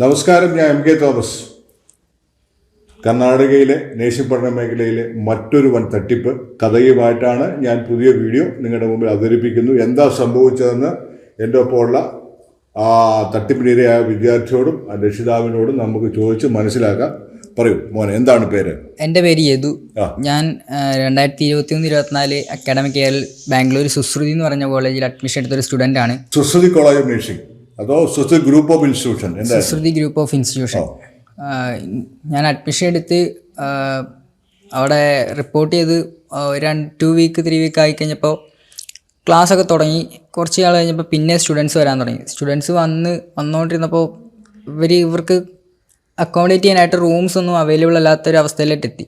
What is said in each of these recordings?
നമസ്കാരം ഞാൻ M K തോമസ്. കർണാടകയിലെ നേഴ്സിംഗ് പഠന മേഖലയിലെ മറ്റൊരു വൻ തട്ടിപ്പ്. കഥയുമായിട്ടാണ് ഞാൻ പുതിയ വീഡിയോ നിങ്ങളുടെ മുമ്പിൽ അവതരിപ്പിക്കുന്നു. എന്താ സംഭവിച്ചതെന്ന് എന്റെ ഒപ്പമുള്ള ആ തട്ടിപ്പിനിരയായ വിദ്യാർത്ഥിയോടും ആ രക്ഷിതാവിനോടും നമുക്ക് ചോദിച്ച് മനസ്സിലാക്കാം. പറയൂ മോനെ എന്താണ് പേര്? എന്റെ പേര് യദു. ഞാൻ രണ്ടായിരത്തി ഇരുപത്തി ഒന്ന് ഇരുപത്തിനാല് അക്കാഡമിക് ഇയറിൽ ബാംഗ്ലൂർ സുശ്രുതി എന്ന് പറഞ്ഞ കോളേജിൽ അഡ്മിഷൻ എടുത്ത ഒരു സ്റ്റുഡന്റ് ആണ് സുശ്രുതി കോളേജ് ഓഫ് നഴ്സിംഗ്. അതോ Sushruti group of institution? Sushruti group of institution. ഞാൻ അഡ്മിഷൻ എടുത്ത് അവിടെ റിപ്പോർട്ട് ചെയ്ത് രണ്ട് ടു വീക്ക് ത്രീ വീക്ക് ആയി കഴിഞ്ഞപ്പോൾ ക്ലാസ് ഒക്കെ തുടങ്ങി. കുറച്ച് നാൾ കഴിഞ്ഞപ്പോൾ പിന്നെ സ്റ്റുഡൻസ് വരാൻ തുടങ്ങി. സ്റ്റുഡൻസ് വന്ന് വന്നുകൊണ്ടിരുന്നപ്പോൾ ഇവർ ഇവർക്ക് അക്കോമഡേറ്റ് ചെയ്യാനായിട്ട് റൂംസ് ഒന്നും അവൈലബിൾ അല്ലാത്തൊരു അവസ്ഥയിലേക്ക് എത്തി.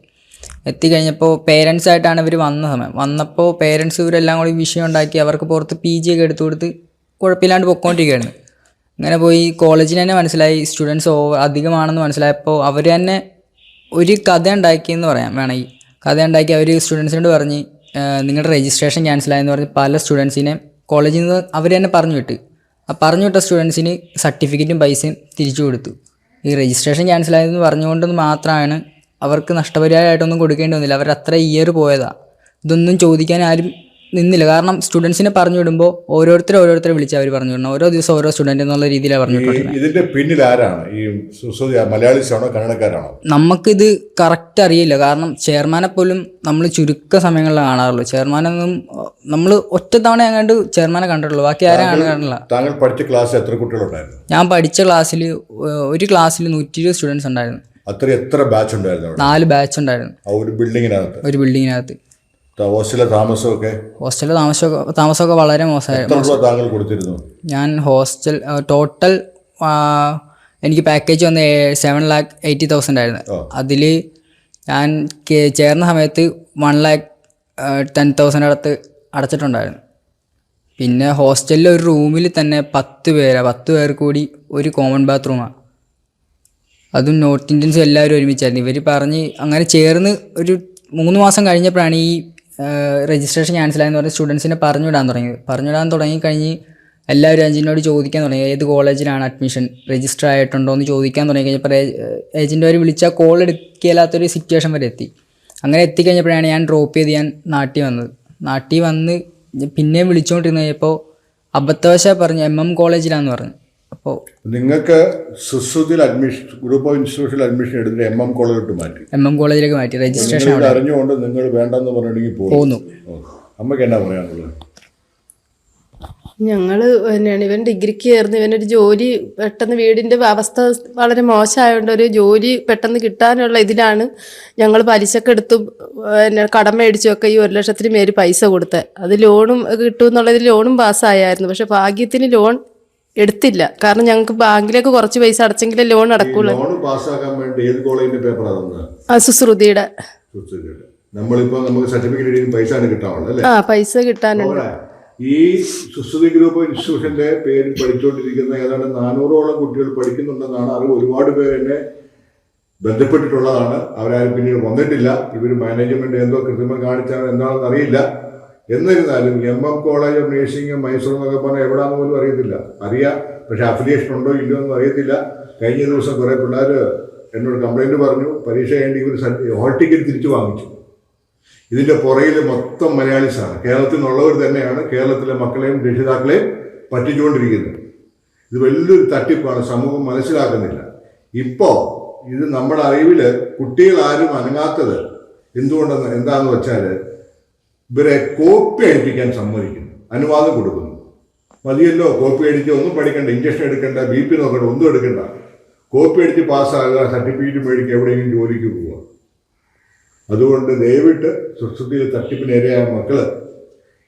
എത്തിക്കഴിഞ്ഞപ്പോൾ പേരൻസ് ആയിട്ടാണ് ഇവർ വന്ന സമയം. വന്നപ്പോൾ പേരൻസ് ഇവരെല്ലാം കൂടി വിഷയം ഉണ്ടാക്കി അവർക്ക് പുറത്ത് പി ജി ഒക്കെ എടുത്തു കൊടുത്ത് കുഴപ്പമില്ലാണ്ട് പൊക്കോണ്ടിരിക്കുകയാണ് അങ്ങനെ പോയി കോളേജിന് തന്നെ മനസ്സിലായി. സ്റ്റുഡൻസ് ഓവർ അധികമാണെന്ന് മനസ്സിലായപ്പോൾ അവർ തന്നെ ഒരു കഥ ഉണ്ടാക്കിയെന്ന് പറയാം. വേണമെങ്കിൽ കഥ ഉണ്ടാക്കി അവർ സ്റ്റുഡൻസിനോട് പറഞ്ഞ് നിങ്ങളുടെ രജിസ്ട്രേഷൻ ക്യാൻസലായെന്ന് പറഞ്ഞ് പല സ്റ്റുഡൻസിനെ കോളേജിൽ നിന്ന് അവർ തന്നെ പറഞ്ഞു വിട്ട്. ആ പറഞ്ഞു വിട്ട സ്റ്റുഡൻസിന് സർട്ടിഫിക്കറ്റും പൈസയും തിരിച്ചു കൊടുത്തു. ഈ രജിസ്ട്രേഷൻ ക്യാൻസലായതെന്ന് പറഞ്ഞുകൊണ്ട് മാത്രമാണ് അവർക്ക് നഷ്ടപരിഹാരമായിട്ടൊന്നും കൊടുക്കേണ്ടി വന്നില്ല. അവർ അത്ര ഇയർ പോയതാണ് ഇതൊന്നും ചോദിക്കാൻ ആരും നിന്നില്ല. കാരണം സ്റ്റുഡൻസിനെ പറഞ്ഞു വിടുമ്പോൾ ഓരോരുത്തരെ ഓരോരുത്തരെ വിളിച്ച് അവർ പറഞ്ഞു വിടണം. ഓരോ ദിവസം ഓരോ സ്റ്റുഡന്റ് എന്നുള്ള രീതിയിലാണ് പറഞ്ഞു ഇതിന്റെ പിന്നിൽ ആരാണ്? ഈ മലയാളീസാണോ കന്നഡക്കാരാണോ നമുക്കിത് കറക്റ്റ് അറിയില്ല. കാരണം ചെയർമാനെ പോലും നമ്മൾ ചുരുക്ക സമയങ്ങളിൽ കാണാറുള്ളൂ. ചെയർമാനൊന്നും നമ്മൾ ഒറ്റ തവണ അങ്ങാണ്ട് ചെയർമാനെ കണ്ടിട്ടുള്ളൂ. ബാക്കി ആരും കാണില്ല താങ്കൾ പഠിച്ച ക്ലാസ് എത്ര കുട്ടികളുണ്ടായിരുന്നു? ഞാൻ പഠിച്ച ക്ലാസ്സിൽ ഒരു ക്ലാസ്സിൽ നൂറ്റി ഇരുപത് സ്റ്റുഡൻസ് ഉണ്ടായിരുന്നു. അത്ര എത്ര ബാച്ച് ഉണ്ടായിരുന്നു നാല് ബാച്ച് ഉണ്ടായിരുന്നു. ഒരു ബിൽഡിങ്ങിനകത്ത് ഒരു ബിൽഡിങ്ങിനകത്ത് ഹോസ്റ്റലിലെ താമസമൊക്കെ ഹോസ്റ്റലിലെ താമസമൊക്കെ താമസമൊക്കെ വളരെ മോശമായിരുന്നു താങ്കൾ കൊടുത്തിരുന്നു? ഞാൻ ഹോസ്റ്റൽ ടോട്ടൽ എനിക്ക് പാക്കേജ് വന്ന് സെവൻ ലാക്ക് എയ്റ്റി തൗസൻഡ് ആയിരുന്നു. അതിൽ ഞാൻ ചേർന്ന സമയത്ത് വൺ ലാക്ക് ടെൻ തൗസൻഡ് അടുത്ത് അടച്ചിട്ടുണ്ടായിരുന്നു. പിന്നെ ഹോസ്റ്റലിലെ ഒരു റൂമിൽ തന്നെ പത്ത് പേരാണ് പത്ത് പേർ കൂടി ഒരു കോമൺ ബാത്റൂമാണ് അതും നോർത്ത് ഇന്ത്യൻസും എല്ലാവരും ഒരുമിച്ചായിരുന്നു. ഇവർ പറഞ്ഞ് അങ്ങനെ ചേർന്ന് ഒരു മൂന്ന് മാസം കഴിഞ്ഞപ്പോഴാണ് ഈ രജിസ്ട്രേഷൻ ക്യാൻസലായെന്ന് പറഞ്ഞ് സ്റ്റുഡൻസിനെ പറഞ്ഞു വിടാൻ പറഞ്ഞുവിടാൻ പറഞ്ഞു വിടാൻ തുടങ്ങി കഴിഞ്ഞ് എല്ലാവരും ഏജന്റിനോട് ചോദിക്കാൻ തുടങ്ങി. ഏത് കോളേജിലാണ് അഡ്മിഷൻ രജിസ്റ്റർ ആയിട്ടുണ്ടോ എന്ന് ചോദിക്കാൻ തുടങ്ങി കഴിഞ്ഞപ്പോൾ വരെ വിളിച്ചാൽ കോൾ എടുക്കില്ലാത്തൊരു സിറ്റുവേഷൻ വരെ എത്തി. അങ്ങനെ എത്തിക്കഴിഞ്ഞപ്പോഴാണ് ഞാൻ ഡ്രോപ്പ് ചെയ്ത് ഞാൻ നാട്ടിൽ വന്നത്. നാട്ടിൽ വന്ന് പിന്നെയും വിളിച്ചുകൊണ്ടിരുന്ന് കഴിഞ്ഞപ്പോൾ അബദ്ധവശാൽ പറഞ്ഞു എം എം കോളേജിലാണെന്ന് പറഞ്ഞു. അപ്പോൾ നിങ്ങൾക്ക് സുശ്രുതിയിൽ അഡ്മിഷൻ ഗ്രൂപ്പ് ഓഫ് ഇൻസ്റ്റിറ്റ്യൂഷനിൽ അഡ്മിഷൻ എടുത്തിട്ട് എം എം കോളേജിലോട്ട് മാറ്റി. എം എം കോളേജിലേക്ക് മാറ്റി രജിസ്ട്രേഷൻ നിങ്ങൾ അറിഞ്ഞുകൊണ്ട് നിങ്ങൾ വേണ്ടെന്ന് പറഞ്ഞിട്ടുണ്ടെങ്കിൽ പോകും പോന്നു. അമ്മയ്ക്ക് എന്നാ പറയാനുള്ളത്? ഞങ്ങൾ തന്നെയാണ്. ഇവൻ ഡിഗ്രിക്ക് ചേർന്ന് ഇവനൊരു ജോലി പെട്ടെന്ന് വീടിന്റെ അവസ്ഥ വളരെ മോശമായതുകൊണ്ട് ഒരു ജോലി പെട്ടെന്ന് കിട്ടാനുള്ള ഇതിലാണ് ഞങ്ങൾ പലിശക്ക് എടുത്തും പിന്നെ കടം മേടിച്ചുമൊക്കെ ഈ ഒരു ലക്ഷത്തിന് മേര് പൈസ കൊടുത്തത് അത് ലോണും കിട്ടും എന്നുള്ളതിൽ ലോണും പാസ്സായായിരുന്നു പക്ഷെ ഭാഗ്യത്തിന് ലോൺ എടുത്തില്ല. കാരണം ഞങ്ങൾക്ക് ബാങ്കിലേക്ക് കുറച്ച് പൈസ അടച്ചെങ്കിലേ ലോൺ അടക്കുള്ളൂ ലോൺ പാസ്സാക്കാൻ വേണ്ടി ഏത് കോളേജിന്റെ പേപ്പർ തന്നത്? ആ സുശ്രുതിയുടെ. സുശ്രുതിയുടെ. നമ്മളിപ്പോ നമുക്ക് സർട്ടിഫിക്കറ്റ് പൈസ അല്ലേ? ആ പൈസ കിട്ടാനുണ്ട്. ഈ സുശ്രുതി ഗ്രൂപ്പ് ഇൻസ്റ്റിറ്റ്യൂഷന്റെ പേരിൽ പഠിച്ചുകൊണ്ടിരിക്കുന്ന ഏതാണ്ട് നാനൂറോളം കുട്ടികൾ പഠിക്കുന്നുണ്ടെന്നാണ് അറിവ്. ഒരുപാട് പേരെന്നെ ബന്ധപ്പെട്ടിട്ടുള്ളതാണ്. അവരാരും പിന്നീട് വന്നിട്ടില്ല. ഇവർ മാനേജ്മെന്റ് എന്തോ കൃത്രിമം കാണിച്ചാണ് എന്താണെന്ന് അറിയില്ല. എന്നിരുന്നാലും M M college of nursing Mysore എന്നൊക്കെ പറഞ്ഞാൽ എവിടാന്ന് പോലും അറിയത്തില്ല. അറിയാം പക്ഷെ അഫിലിയേഷൻ ഉണ്ടോ ഇല്ലയോ എന്ന് അറിയത്തില്ല. കഴിഞ്ഞ ദിവസം കുറേ പിള്ളേർ എന്നോട് കംപ്ലൈന്റ് പറഞ്ഞു പരീക്ഷ കഴിഞ്ഞ് ഇവർ ഹോൾ ടിക്കറ്റ് തിരിച്ചു വാങ്ങിച്ചു. ഇതിന്റെ പുറകിൽ മൊത്തം മലയാളീസാണ്. കേരളത്തിൽ നിന്നുള്ളവർ തന്നെയാണ് കേരളത്തിലെ മക്കളെയും രക്ഷിതാക്കളെയും പറ്റിച്ചുകൊണ്ടിരിക്കുന്നത്. ഇത് വലിയൊരു തട്ടിപ്പാണ് സമൂഹം മനസ്സിലാക്കുന്നില്ല. ഇപ്പോൾ ഇത് നമ്മുടെ അറിവിൽ കുട്ടികൾ ആരും അനങ്ങാത്തത് എന്തുകൊണ്ടെന്ന് എന്താന്ന് വെച്ചാൽ ഇവരെ കോപ്പി അടിപ്പിക്കാൻ സമ്മതിക്കുന്നു. അനുവാദം കൊടുക്കുന്നു. മതിയല്ലോ കോപ്പി അടിച്ച് ഒന്നും പഠിക്കണ്ട ഇഞ്ചക്ഷൻ എടുക്കണ്ട ബി പി നോക്കണ്ട ഒന്നും എടുക്കണ്ട. കോപ്പി അടിച്ച് പാസ്സാകുക സർട്ടിഫിക്കറ്റ് മേടിക്കുക എവിടെയെങ്കിലും ജോലിക്ക് പോവുക. അതുകൊണ്ട് ദയവിട്ട് സുശ്രുതിയിൽ തട്ടിപ്പിനിരയായ മക്കൾ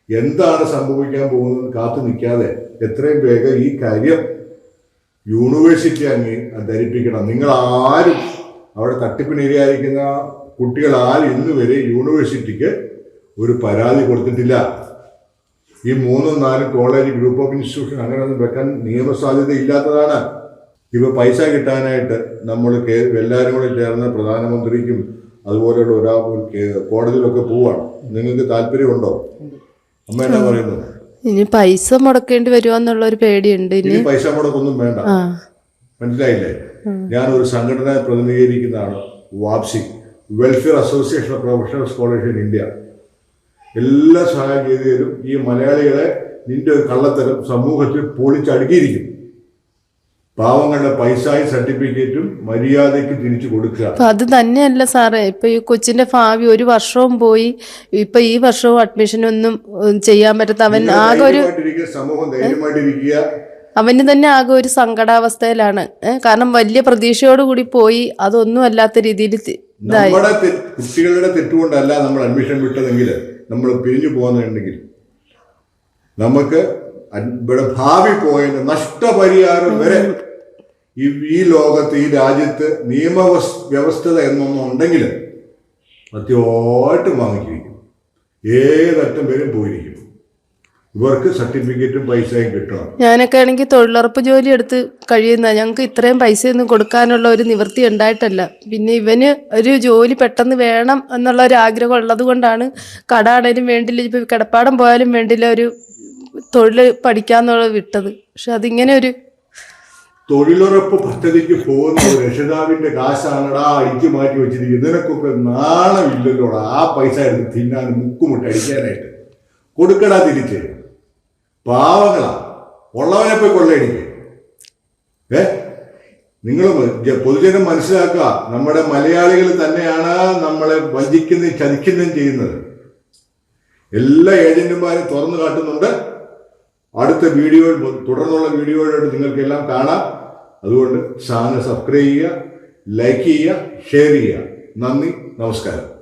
എന്താണ് സംഭവിക്കാൻ പോകുന്നത് കാത്തു നിൽക്കാതെ എത്രയും വേഗം ഈ കാര്യം യൂണിവേഴ്സിറ്റി അങ്ങ് ധരിപ്പിക്കണം. നിങ്ങൾ ആരും അവിടെ തട്ടിപ്പിനിരയായിരിക്കുന്ന കുട്ടികൾ ആരും ഇന്നുവരെ യൂണിവേഴ്സിറ്റിക്ക് ഒരു പരാതി കൊടുത്തിട്ടില്ല. ഈ മൂന്നും നാലും കോളേജ് ഗ്രൂപ്പ് ഓഫ് ഇൻസ്റ്റിറ്റ്യൂഷൻ അങ്ങനെയൊന്നും വെക്കാൻ നിയമസാധ്യത ഇല്ലാത്തതാണ്. ഇവ പൈസ കിട്ടാനായിട്ട് നമ്മൾ എല്ലാവരും കൂടെ ചേർന്ന് പ്രധാനമന്ത്രിക്കും അതുപോലെയുള്ള ഒരാ കോടതിയിലൊക്കെ പോവാണ്. നിങ്ങൾക്ക് താല്പര്യമുണ്ടോ? അമ്മ എന്നാ പറയുന്നത് ഇനി പൈസ മുടക്കേണ്ടി വരുമോ എന്നുള്ള ഒരു പേടിയുണ്ട് ഇനി. ഇനി പൈസ മുടക്കൊന്നും വേണ്ട. മനസ്സിലായില്ലേ? ഞാൻ ഒരു സംഘടന പ്രതിനിധീകരിക്കുന്നതാണ് വാപ്സി welfare association of professional scholarship in India എല്ലാ സഹായം ചെയ്തു തരും ഈ മലയാളികളെ നിന്റെ ഒരു കള്ളത്തരം സമൂഹത്തിൽ പൊളിച്ചടുക്കിയിരിക്കും. പാവങ്ങളുടെ പൈസയും സർട്ടിഫിക്കറ്റും മര്യാദയ്ക്ക് തിരിച്ചു കൊടുക്കുക. അത് തന്നെയല്ല സാറേ. ഇപ്പൊ ഈ കൊച്ചിന്റെ ഭാവി ഒരു വർഷവും പോയി. ഇപ്പൊ ഈ വർഷവും അഡ്മിഷൻ ഒന്നും ചെയ്യാൻ പറ്റാത്ത അവൻ ആകെ ഒരു സമൂഹം ധൈര്യമായിട്ടിരിക്കുക. അവന് തന്നെ ആകെ ഒരു സങ്കടാവസ്ഥയിലാണ്. കാരണം വലിയ പ്രതീക്ഷയോടുകൂടി പോയി. അതൊന്നും അല്ലാത്ത രീതിയിൽ നമ്മുടെ കുട്ടികളുടെ തെറ്റുകൊണ്ടല്ല നമ്മൾ അഡ്മിഷൻ വിട്ടതെങ്കിൽ നമ്മൾ പിരിഞ്ഞു പോകുന്നുണ്ടെങ്കിൽ നമുക്ക് ഇവിടെ ഭാവി പോയതിന് നഷ്ടപരിഹാരം വരെ ഈ ഈ ലോകത്ത് ഈ രാജ്യത്ത് നിയമ വ്യവസ്ഥത എന്നൊന്നും ഉണ്ടെങ്കിൽ സത്യമായിട്ടും വാങ്ങിച്ചിരിക്കും ഏതറ്റം പേരും പോയിരിക്കും. ഇവർക്ക് സർട്ടിഫിക്കറ്റും പൈസയും കിട്ടണം. ഞാനൊക്കെ ആണെങ്കിൽ തൊഴിലുറപ്പ് ജോലി എടുത്ത് കഴിയുന്ന ഞങ്ങൾക്ക് ഇത്രയും പൈസയൊന്നും കൊടുക്കാനുള്ള ഒരു നിവൃത്തി ഉണ്ടായിട്ടല്ല. പിന്നെ ഇവന് ഒരു ജോലി പെട്ടെന്ന് വേണം എന്നുള്ള ഒരു ആഗ്രഹം ഉള്ളത് കൊണ്ടാണ് കടാണേലും വേണ്ടില്ല ഇപ്പൊ കിടപ്പാടം പോയാലും വേണ്ടില്ല ഒരു തൊഴിൽ പഠിക്കാന്നുള്ളത് വിട്ടത്. പക്ഷെ അതിങ്ങനെ ഒരു തൊഴിലുറപ്പ് പദ്ധതിക്ക് പോകുന്ന രക്ഷിതാവിന്റെ കാശാണടാ അടിച്ചു മാറ്റി വെച്ചിരിക്കുന്നത് ഇതിനൊക്കെ നാണമില്ലല്ലോടാ ആ പൈസ എടുത്ത് തിന്നാൻ മുക്കുമുട്ട് അടിക്കാനായിട്ട് കൊടുക്കടാ തിരിച്ച്. പാവങ്ങളാ. ഉള്ളവനെ പോയി കൊള്ളയടിക്കുക ഏ? നിങ്ങൾ പൊതുജനം മനസ്സിലാക്കുക നമ്മുടെ മലയാളികൾ തന്നെയാണ് നമ്മളെ വഞ്ചിക്കുന്നതും ചതിക്കുന്നതും ചെയ്യുന്നത്. എല്ലാ ഏജന്റുമാരും തുറന്നു കാട്ടുന്നുണ്ട്. അടുത്ത വീഡിയോ തുടർന്നുള്ള വീഡിയോയിലോട്ട് നിങ്ങൾക്കെല്ലാം കാണാം. അതുകൊണ്ട് ചാനൽ സബ്സ്ക്രൈബ് ചെയ്യുക ലൈക്ക് ചെയ്യുക ഷെയർ ചെയ്യുക. നന്ദി നമസ്കാരം.